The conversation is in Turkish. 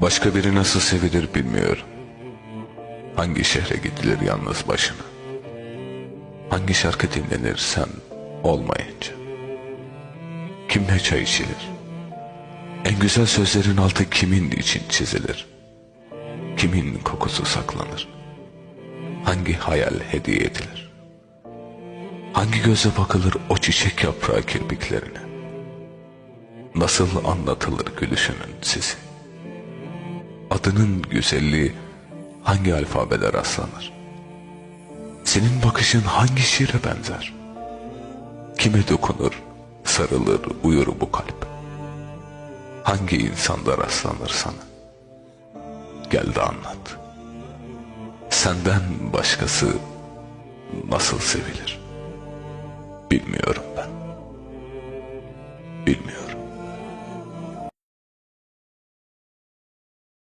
Başka biri nasıl sevilir bilmiyorum. Hangi şehre gidilir yalnız başına? Hangi şarkı dinlenir sen olmayınca? Kimle çay içilir? En güzel sözlerin altı kimin için çizilir? Kimin kokusu saklanır? Hangi hayal hediye edilir? Hangi göze bakılır o çiçek yaprağı kirpiklerine? Nasıl anlatılır gülüşünün sesi? Adının güzelliği hangi alfabede rastlanır? Senin bakışın hangi şiire benzer? Kime dokunur, sarılır, uyur bu kalp? Hangi insanda rastlanır sana? Gel de anlat. Senden başkası nasıl sevilir? Bilmiyorum ben. Bilmiyorum.